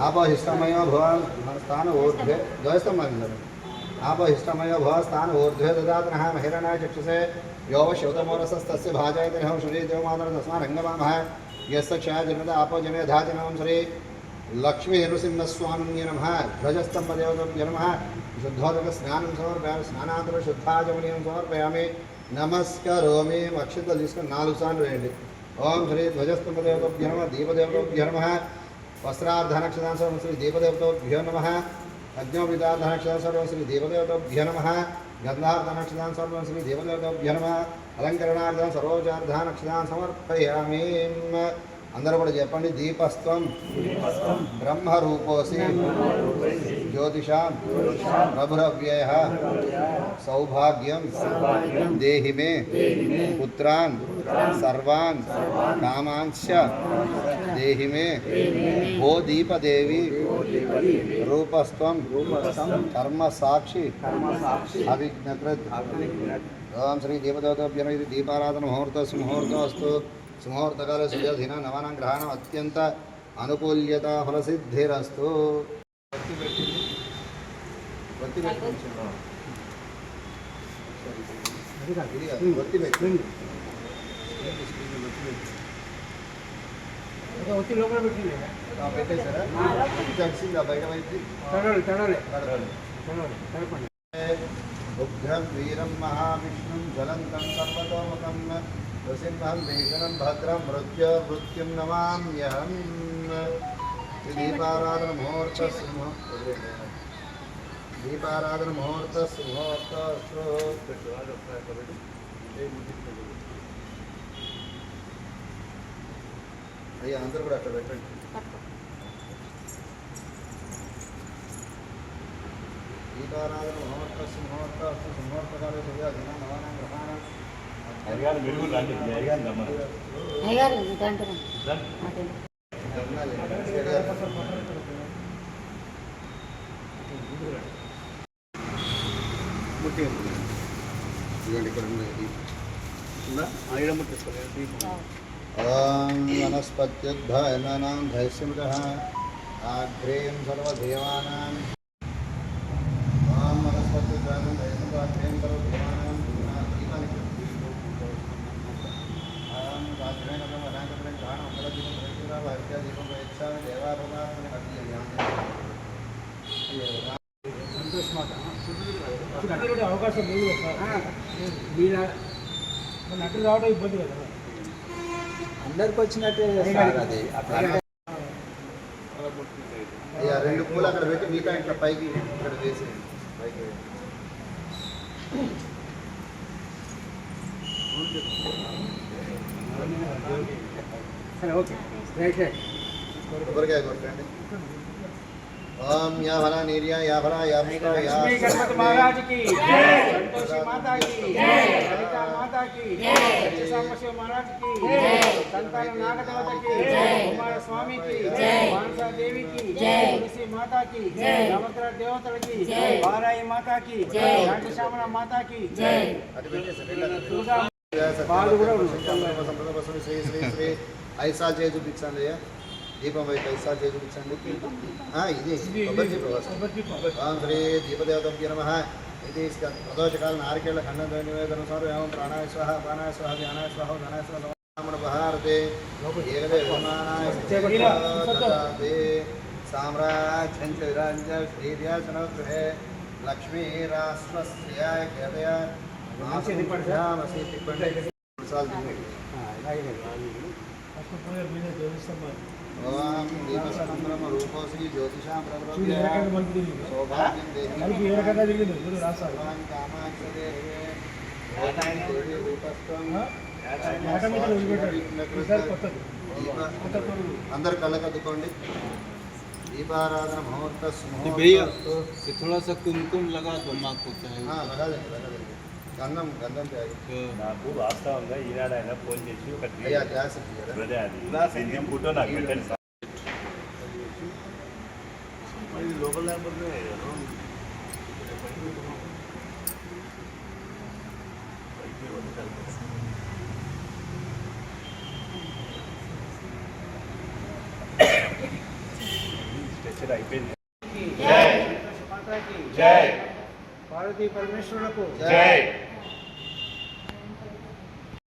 आपहिष्टमयो भव स्थान ऊर्ध्वे द्वयस्तम्भं आपहिष्टमयो भव स्थान ऊर्ध्वे ददातनः महिरणाय चक्षुषे यो शिवतमोरसस्त भाजय रहं श्री देवमातर तस्मात् जनद आप क्षयजनित धा जनम श्री लक्ष्मी नृसिंह स्वामी लक्ष्मीनृसिंहस्वामिन्य नमः। ध्वजस्तम्भदेवतं नमः शुद्धोदकस्नानं समर्पयामि, स्नानानन्तरं शुद्धाजमनीयं समर्पयामि। नमस्करोमि। अक्षतलिस्क नालुसान् वेण्डि ओम श्री ध्वजस्तम्भदेवतभ्य नमः, दीपदेवतभ्य नमः। वस्त्रार्धनक्षदान सर्व श्री देवदेवताभ्यो नमः। अज्ञोपितार्धनक्षदान सर्व श्री देवदेवताभ्यो नमः। गन्धार्धनक्षदान सर्व श्री देवदेवताभ्यो नमः। अलङ्करणार्धन सर्वोचार्धानक्षदान समर्पयामि అందరూ కూడా చెప్పండి దీపస్త్వం. బ్రహ్మరూపోసి. జ్యోతిషాం. ప్రభురవ్యయ సౌభాగ్యం. దేహి మే పుత్రాన్. సర్వాన్. కామాంశ దేహి మే భో దీపదేవి రూపస్త్వం. కర్మ సాక్షి ఓం శ్రీ దీపదేవతాభ్యం ఇది దీపారాధన ముహూర్త సుముహూర్త అస్తు సుముహూర్తకాల సుయోధిన నవానాం గ్రహణం అత్యంత అనుకూల్యత ఫలసిద్ధిరస్తు ఒత్తి పెట్టి ఇది కాదు, ఒత్తి పెట్టి వచ్చి లోపల పెట్టింది ఆ, పెట్టేశారా ఇది అడిసిందా బయట వైపు తడవలి తడవలి కడగండి. తడవలి తడపండి ఉగ్రం వీరం మహావిష్ణుం జ్వలంతం సర్వతోముఖం నృసింహం భీషణం భద్రం మృత్యు మృత్యుం నమామ్యహం ఈ దీపారాధన ముహూర్త సింహ దీపారాధన ముహూర్త సింహూర్త అయ్యా అందరూ కూడా అక్కడ పెట్టండి దీపారాధన ముహూర్త సింహూర్త సింహూర్తకాలే సూర్యాధీన నవానాం గ్రహాణం అయ్యగారు మెరుగులు రండి. అయ్యగారు రమ్మని అయ్యారు గంటలు ఇదిగోండి ఇక్కడ ఉంది? ఆయుధ ముట్టిస్తారు ఓం వనస్పత్యుద్భయనానాం ధైస్యమృతః. ఆగ్రేయం సర్వదేవానాం ఓం వనస్పత్యుద్భయనాం ధైస్యమృతః ఆగ్రేయం సర్వదేవానాం దీపానికి ఓం రాజ్రేణ వనాకరం గ్రహణం ఫలదీపం ప్రతిరా భాగ్యదీపం ప్రయచ్ఛామి దేవాభరణాన్ని సంతోష్ మాట నటుడు అవకాశం లేదు మీరా నటుడు రావడం ఇబ్బంది కదా. అందరికి వచ్చినట్టే సార్ అది. అయ్యా రెండు పూలు అక్కడ పెట్టి మిగతా ఇట్లా పైకి ఇక్కడ వేసి పైకి. సరే ఓకే. Right right. కొబ్బరికాయ కొట్టండి ఓం యా ఫల నీర్య యా ఫల యా పుష్ప యా లక్ష్మీ గణపతి మహారాజ్ కి సంతోషి మాతా కి లలితా మాతా కి సాంబశివ మహారాజ్ కి సంతాన నాగదేవత కి కుమార స్వామి కి మానసా దేవి కి తులసి మాతా కి నవగ్రహ దేవతలకి వారాయి మాతా కి శాంతిశ్యామల మాతా కి అటు పెట్టేసి రెండు దుర్గా పాలు కూడా శ్రీ శ్రీ శ్రీ ఐసాల్ చేసి చూపించండి అయ్యా దీపం వైపు చూపించండి ఆ, ఇది శ్రీ దీపదేవతభ్య నమ. ఇది ప్రదోషకాల నారికేళ ఖండం నివేదన స్వరం ఏమం ప్రాణాయ స్వహ ప్రాణాయ స్వహ ధ్యానాయ స్వహ ధనాయ స్వహ. సామ్రాజ్యం చ విరాజ్య శ్రీర్యాసన గృహే లక్ష్మీరాస్వస్యాయ కేతయ మాసమసి తిప్పండి. మూడు సార్లు తిప్పండి. ఓం దీపస్కంద్రమ రూపోసి జ్యోతిషాం ప్రవృత్య సౌభాగ్యం దేహి సర్వాణి కామాక్ష దేహి ఓం దేవి రూపస్థం కొత్తది దీప అందరు కళ్ళకద్దుకోండి దీపారాధన ముహూర్త भैया సుముహూర్త ये थोड़ा सा कुमकुम लगा दो माँ को चाहे ఆ, లగాదండి లగాదండి గంధం గంధం నాకు వాస్తవంగా ఈనాడు ఆయన ఫోన్ చేసి ఒక ఫోటో నాకు పెట్టండి. లోపల లేకపోతే స్ట్రెచర్ అయిపోయింది. జై. పార్వతీ పరమేశ్వరులకు జై.